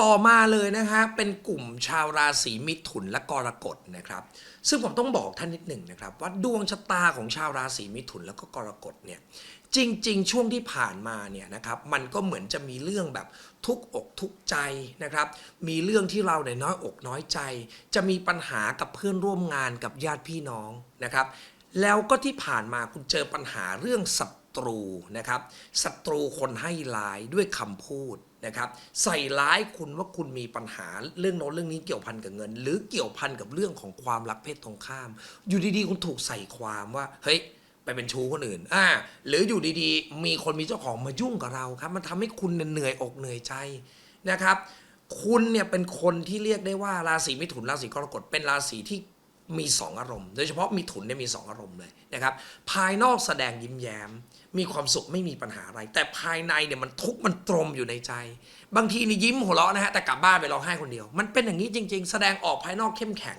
ต่อมาเลยนะฮะเป็นกลุ่มชาวราศีมิถุนและกรกฎนะครับ ซึ่งผมต้องบอกท่านนิดหนึ่งนะครับ ว่าดวงชะตาของชาวราศีมิถุนแล้วก็กรกฎเนี่ยจริง ๆ ช่วงที่ผ่านมาเนี่ยนะครับมันก็เหมือนจะมีเรื่องแบบทุกอกทุกใจนะครับ มีเรื่องที่เราเนี่ยน้อยอกน้อยใจ จะมีปัญหากับเพื่อนร่วมงานกับญาติพี่น้องนะครับ แล้วก็ที่ผ่านมาคุณเจอปัญหาเรื่องศัตรูนะครับศัตรูคนให้ร้ายด้วยคำพูด นะครับใส่ร้ายคุณว่าคุณมีปัญหาเรื่องโน้นเรื่องนี้เกี่ยวพันกับเงิน หรือเกี่ยวพันกับเรื่องของความรักเพศตรงข้าม อยู่ดีๆ คุณถูกใส่ความว่าเฮ้ยไปเป็นชู้คนอื่น อ่า หรืออยู่ดีๆ มีคนมีเจ้าของมายุ่งกับเราครับ มันทำให้คุณเหนื่อยอกเหนื่อยใจนะครับ คุณเนี่ยเป็นคนที่เรียกได้ว่าราศีมิถุนราศีกรกฎเป็นราศีที่ มีสองอารมณ์ โดยเฉพาะมิถุนเนี่ยมีสองอารมณ์เลยนะครับภายนอกแสดงยิ้มแย้ม มีความสุขไม่มีปัญหาอะไร แต่ภายในเนี่ยมันทุกข์มันตรมอยู่ในใจ บางทีนี่ยิ้มหัวเราะนะฮะแต่กลับบ้านไปร้องไห้คนเดียว มันเป็นอย่างนี้จริง ๆ แสดงออกภายนอกเข้มแข็ง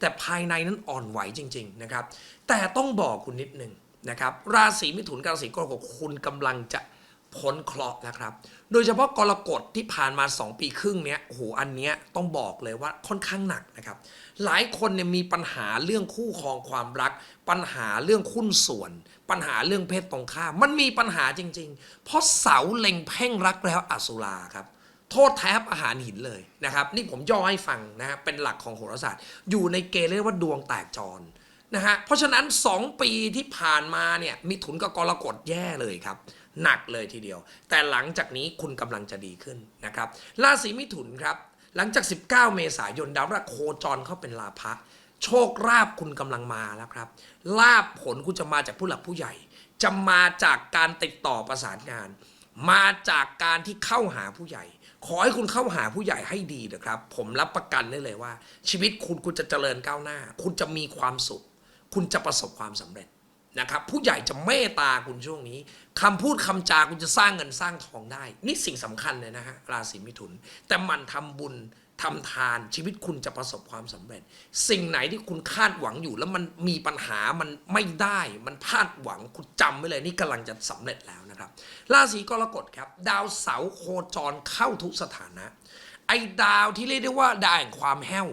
แต่ภายในนั้นอ่อนไหวจริง ๆนะครับ แต่ต้องบอกคุณนิดนึงนะครับราศีมิถุนกับราศีกรกฎคุณกำลังจะ พ้นเคราะห์นะครับ โดยเฉพาะกรกฎที่ผ่านมา 2 ปีครึ่งเนี้ยโอ้โหอันเนี้ยต้องบอกเลยว่าค่อนข้างหนักนะครับ หลายคนเนี่ยมีปัญหาเรื่องคู่ครองความรัก ปัญหาเรื่องคุ้นส่วน ปัญหาเรื่องเพศตรงข้ามมันมีปัญหาจริง ๆ เพราะเสาเล็งเพ่งรักแล้วอสุราครับโทษแทบอาหารหินเลยนะครับนี่ผมย่อให้ฟังนะฮะเป็นหลักของโหราศาสตร์ อยู่ในเกณฑ์เรียกว่าดวงแตกจรนะฮะเพราะฉะนั้น 2 ปีที่ผ่านมาเนี่ยมิถุนกับกรกฎแย่เลยครับ หนักเลยทีเดียว แต่หลังจากนี้คุณกำลังจะดีขึ้นนะครับ ราศีมิถุนครับ หลังจาก 19 เมษายนดาวพฤหัสโคจรเข้าเป็นลาภะโชคลาภคุณกำลังมาแล้วครับลาภผลคุณจะมาจากผู้หลักผู้ใหญ่ จะมาจากการติดต่อประสานงาน มาจากการที่เข้าหาผู้ใหญ่ ขอให้คุณเข้าหาผู้ใหญ่ให้ดีนะครับ ผมรับประกันได้เลยว่า ชีวิตคุณคุณจะเจริญก้าวหน้า คุณจะมีความสุข คุณจะประสบความสำเร็จ นะครับผู้ใหญ่จะเมตตาคุณช่วงนี้คำพูดคำจาคุณจะสร้างเงินสร้างทองได้ นี่สิ่งสำคัญเลยนะฮะราศีมิถุน แต่มันทำบุญทำทานชีวิตคุณจะประสบความสำเร็จ สิ่งไหนที่คุณคาดหวังอยู่ แล้วมันมีปัญหามันไม่ได้ มันพลาดหวังคุณจำไว้เลยนี่กำลังจะสำเร็จแล้วนะครับ ราศีกรกฎครับ ดาวเสาร์โคจรเข้าทุกสถานะ ไอ้ดาวที่เรียกได้ว่าดาวแห่งความแห้ว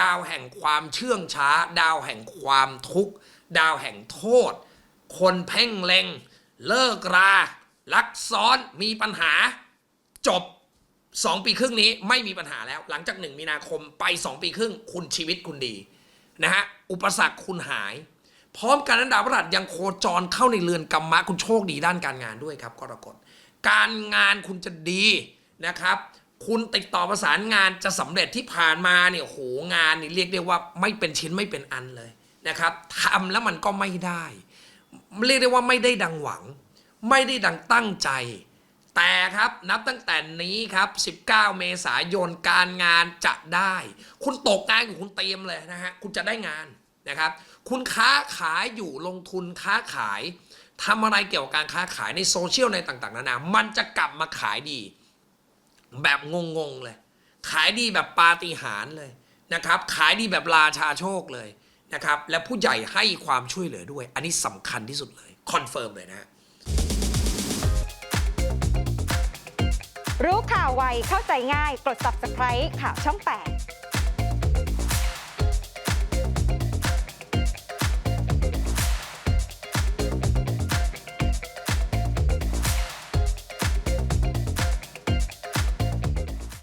ดาวแห่งความเชื่องช้า ดาวแห่งความทุกข์ ดาวแห่งโทษ คนเพ่งเล็ง เลิกรา ลักซ้อนมีปัญหา จบ 2 ปีครึ่งนี้ไม่มีปัญหาแล้ว หลังจาก 1 มีนาคมไป 2 ปีครึ่ง คุณชีวิตคุณดีนะฮะอุปสรรคคุณหาย พร้อมกันนั้นดาวพฤหัสยังโคจรเข้าในเรือนกรรมะคุณโชคดีด้านการงานด้วยครับกรกฎการงานคุณจะดีนะครับคุณติดต่อประสานงานจะสำเร็จที่ผ่านมาเนี่ยโหงานนี่เรียกได้ว่าไม่เป็นชิ้นไม่เป็นอันเลย นะครับทำแล้วมันก็ไม่ได้ เรียกได้ว่าไม่ได้ดังหวัง ไม่ได้ดังตั้งใจ แต่ครับนับตั้งแต่นี้ครับ 19 เมษายนการงานจะได้ คุณตกงานอยู่คุณเตรียมเลยนะฮะคุณจะได้งานนะครับ คุณค้าขายอยู่ลงทุนค้าขายทำอะไรเกี่ยวกับการค้าขายในโซเชียลในต่างๆนานามันจะกลับมาขายดี แบบงงๆเลย ขายดีแบบปาฏิหาริย์เลยนะครับ ขายดีแบบราชาโชคเลย นะครับ และผู้ใหญ่ให้ความช่วยเหลือด้วย อันนี้สำคัญที่สุดเลยคอนเฟิร์มเลยนะฮะรู้ข่าวไวเข้าใจง่าย กด subscribe ข่าวช่อง 8